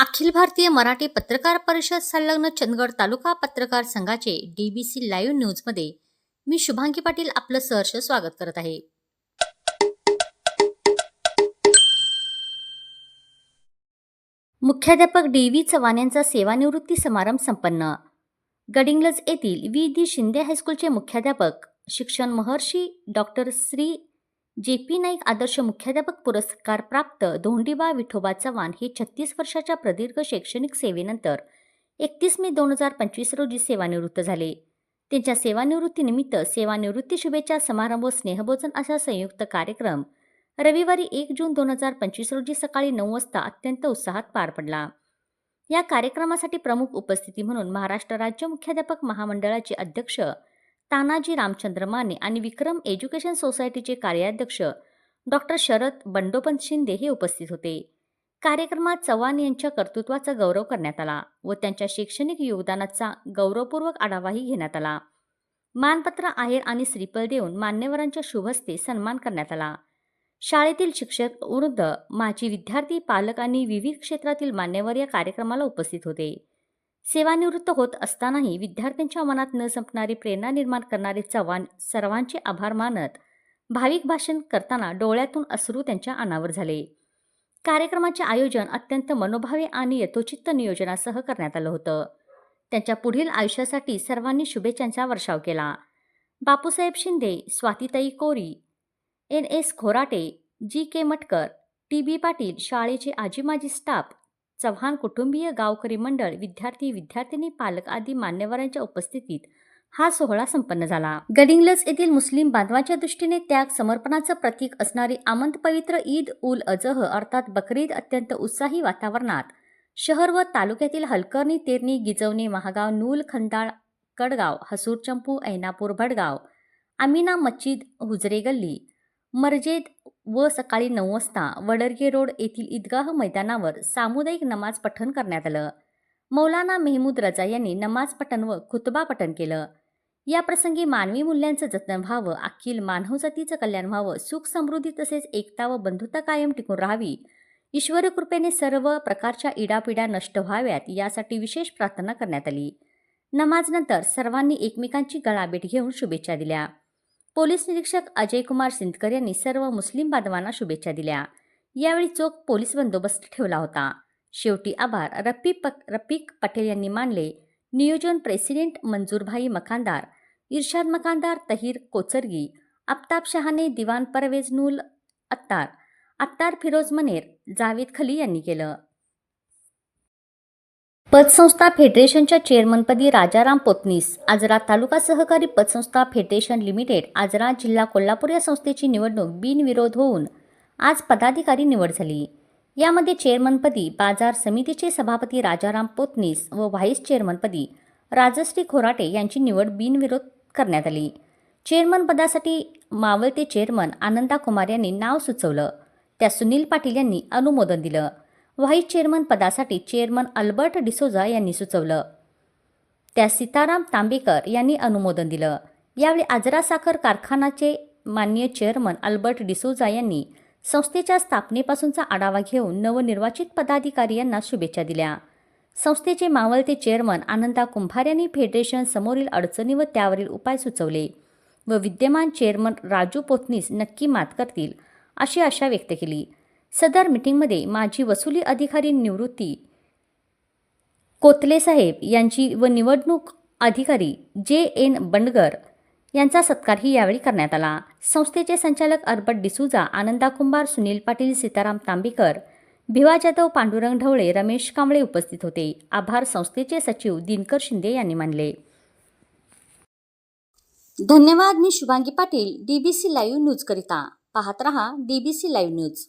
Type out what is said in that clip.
अखिल भारतीय मराठी पत्रकार परिषद संलग्न चंदगड तालुका पत्रकार संघाचे डीबीसी लाईव्ह न्यूजमध्ये मी शुभांगी पाटील आपलं सहर्ष स्वागत करत आहे. मुख्याध्यापक डी व्ही चव्हाण यांचा सेवानिवृत्ती समारंभ संपन्न. गडिंग्लज येथील व्ही दी शिंदे हायस्कूलचे मुख्याध्यापक शिक्षण महर्षी doctor Shri J P Naik आदर्श मुख्याध्यापक पुरस्कार प्राप्त धोंडीबा विठोबा चव्हाण हे छत्तीस वर्षाच्या प्रदीर्घ शैक्षणिक सेवेनंतर एकतीस मे दोन हजार पंचवीस रोजी सेवानिवृत्त झाले. त्यांच्या सेवानिवृत्तीनिमित्त सेवानिवृत्ती शुभेच्छा समारंभ स्नेहभोजन असा संयुक्त कार्यक्रम रविवारी एक जून दोन हजार पंचवीस रोजी सकाळी नऊ वाजता अत्यंत उत्साहात पार पडला. या कार्यक्रमासाठी प्रमुख उपस्थिती म्हणून महाराष्ट्र राज्य मुख्याध्यापक महामंडळाचे अध्यक्ष तानाजी रामचंद्र माने आणि विक्रम एज्युकेशन सोसायटीचे कार्याध्यक्ष डॉक्टर शरद बंडोपंत शिंदे हे उपस्थित होते. कार्यक्रमात चव्हाण यांच्या कर्तृत्वाचा गौरव करण्यात आला व त्यांच्या शैक्षणिक योगदानाचा गौरवपूर्वक आढावाही घेण्यात आला. मानपत्र आहेर आणि श्रीफळ देऊन मान्यवरांच्या शुभस्ते सन्मान करण्यात आला. शाळेतील शिक्षक वृद्ध माजी विद्यार्थी पालक आणि विविध क्षेत्रातील मान्यवर या कार्यक्रमाला उपस्थित होते. सेवानिवृत्त होत असतानाही विद्यार्थ्यांच्या मनात न संपणारी प्रेरणा निर्माण करणारे चव्हाण सर्वांचे आभार मानत भाविक भाषण करताना डोळ्यातून अश्रू त्यांच्या अनावर झाले. कार्यक्रमाचे आयोजन अत्यंत मनोभावे आणि यथोचित्त नियोजनासह करण्यात आलं होतं. त्यांच्या पुढील आयुष्यासाठी सर्वांनी शुभेच्छांचा वर्षाव केला. बापूसाहेब शिंदे स्वातीताई Kori N S Khorate G K Matkar T B Patil शाळेचे आजी माजी स्टाफ चव्हाण कुटुंबीय गावकरी मंडळ विद्यार्थी विद्यार्थिनी पालक आदी मान्यवरांच्या उपस्थितीत हा सोहळा संपन्न झाला. गडिंग्लज येथील मुस्लिम बांधवांच्या दृष्टीने त्याग समर्पणाचं प्रतीक असणारी आमंत पवित्र ईद उल अजह अर्थात बकरीद अत्यंत उत्साही वातावरणात. शहर व तालुक्यातील हलकर्णी तेरणी गिजवणे महागाव नूल खंदाळ कडगाव हसूर चंपू ऐनापूर भडगाव अमिना मच्छीद हुजरे गल्ली मर्जेद व सकाळी नऊ वाजता वडरगे रोड येथील ईदगाह मैदानावर सामुदायिक नमाज पठण करण्यात आलं. मौलाना मेहमूद रजा यांनी नमाज पठण व खुतबा पठण केलं. या प्रसंगी मानवी मूल्यांचं जतन व्हावं अखिल मानवजातीचं कल्याण व्हावं सुख समृद्धी तसेच एकता व बंधुता कायम टिकून राहावी ईश्वर कृपेने सर्व प्रकारच्या इडापिडा नष्ट व्हाव्यात यासाठी विशेष प्रार्थना करण्यात आली. नमाजनंतर सर्वांनी एकमेकांची गळाभेट घेऊन शुभेच्छा दिल्या. पोलीस निरीक्षक अजय कुमार सिंदकर यांनी सर्व मुस्लिम बांधवांना शुभेच्छा दिल्या. यावेळी चोख पोलीस बंदोबस्त ठेवला होता. शेवटी आभार रप्पी पक रफिक पटेल यांनी मानले. नियोजन प्रेसिडेंट मंजूरभाई मकानदार इर्शाद मकानदार तहीर कोचरगी आफताब शहाने दिवान परवेज नूल अत्तार अत्तार फिरोज मनेर जावेद खली यांनी केलं. पतसंस्था फेडरेशनच्या चेअरमनपदी राजाराम पोतनीस. आजरा तालुका सहकारी पतसंस्था फेडरेशन लिमिटेड आजरा जिल्हा कोल्हापूर या संस्थेची निवडणूक बिनविरोध होऊन आज पदाधिकारी निवड झाली. यामध्ये चेअरमनपदी बाजार समितीचे सभापती राजाराम पोतनीस व व्हाईस चेअरमनपदी राजश्री खोराटे यांची निवड बिनविरोध करण्यात आली. चेअरमन पदासाठी मावळते चेअरमन आनंदा कुमार यांनी नाव सुचवलं. त्या सुनील पाटील यांनी अनुमोदन दिलं. व्हाईस चेअरमन पदासाठी चेअरमन अल्बर्ट डिसोजा यांनी सुचवलं. त्या सीताराम तांबेकर यांनी अनुमोदन दिलं. यावेळी आजरा साखर कारखानाचे मान्य चेअरमन अल्बर्ट डिसोजा यांनी संस्थेच्या स्थापनेपासूनचा आढावा घेऊन नवनिर्वाचित पदाधिकारी यांना शुभेच्छा दिल्या. संस्थेचे मावळते चेअरमन आनंदा कुंभार यांनी फेडरेशन समोरील अडचणी व त्यावरील उपाय सुचवले व विद्यमान चेअरमन राजू पोतनीस नक्की मात करतील अशी आशा व्यक्त केली. सदर मिटिंगमध्ये माजी वसुली अधिकारी निवृत्ती कोतले साहेब यांची व निवडणूक अधिकारी जे एन बंडगर यांचा सत्कारही यावेळी करण्यात आला. संस्थेचे संचालक अर्बट डिसूजा आनंदा कुंभार सुनील पाटील सीताराम तांबेकर भिवा जाधव पांडुरंग ढवळे रमेश कांबळे उपस्थित होते. आभार संस्थेचे सचिव दिनकर शिंदे यांनी मानले. धन्यवाद मी Shubhangi Patil DBC live news करिता. पाहत रहा डीबीसी लाईव्ह न्यूज